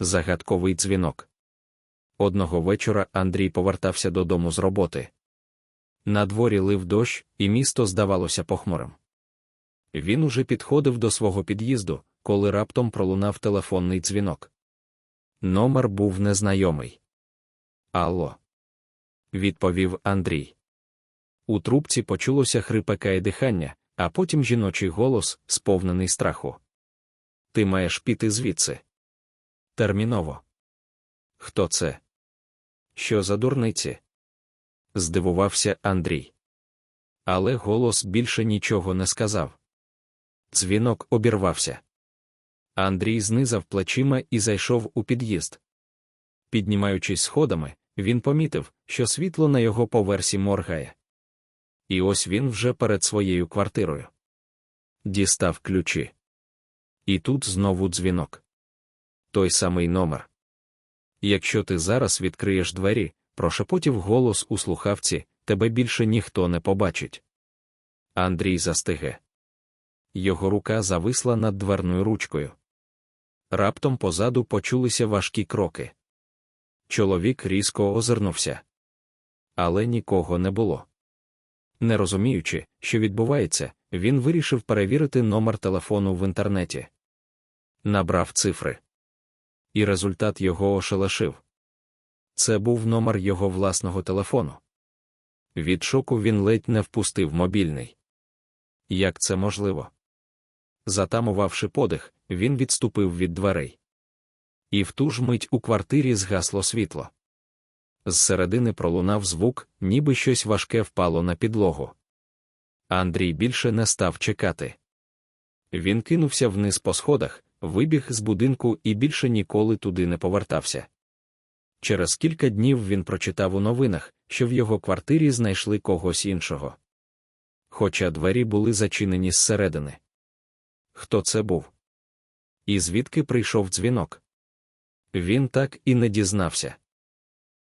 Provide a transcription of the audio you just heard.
Загадковий дзвінок. Одного вечора Андрій повертався додому з роботи. На дворі лив дощ, і місто здавалося похмурим. Він уже підходив до свого під'їзду, коли раптом пролунав телефонний дзвінок. Номер був незнайомий. Алло. Відповів Андрій. У трубці почулося хрипаке дихання, а потім жіночий голос, сповнений страху. Ти маєш піти звідси. Терміново. Хто це? Що за дурниці? Здивувався Андрій. Але голос більше нічого не сказав. Дзвінок обірвався. Андрій знизав плечима і зайшов у під'їзд. Піднімаючись сходами, він помітив, що світло на його поверсі моргає. І ось він вже перед своєю квартирою. Дістав ключі. І тут знову дзвінок. Той самий номер. Якщо ти зараз відкриєш двері, прошепотів голос у слухавці, тебе більше ніхто не побачить. Андрій застиге. Його рука зависла над дверною ручкою. Раптом позаду почулися важкі кроки. Чоловік різко озирнувся. Але нікого не було. Не розуміючи, що відбувається, він вирішив перевірити номер телефону в інтернеті. Набрав цифри. І результат його ошелешив. Це був номер його власного телефону. Від шоку він ледь не впустив мобільний. Як це можливо? Затамувавши подих, він відступив від дверей. І в ту ж мить у квартирі згасло світло. Зсередини пролунав звук, ніби щось важке впало на підлогу. Андрій більше не став чекати. Він кинувся вниз по сходах, вибіг з будинку і більше ніколи туди не повертався. Через кілька днів він прочитав у новинах, що в його квартирі знайшли когось іншого. Хоча двері були зачинені зсередини. Хто це був? І звідки прийшов дзвінок? Він так і не дізнався.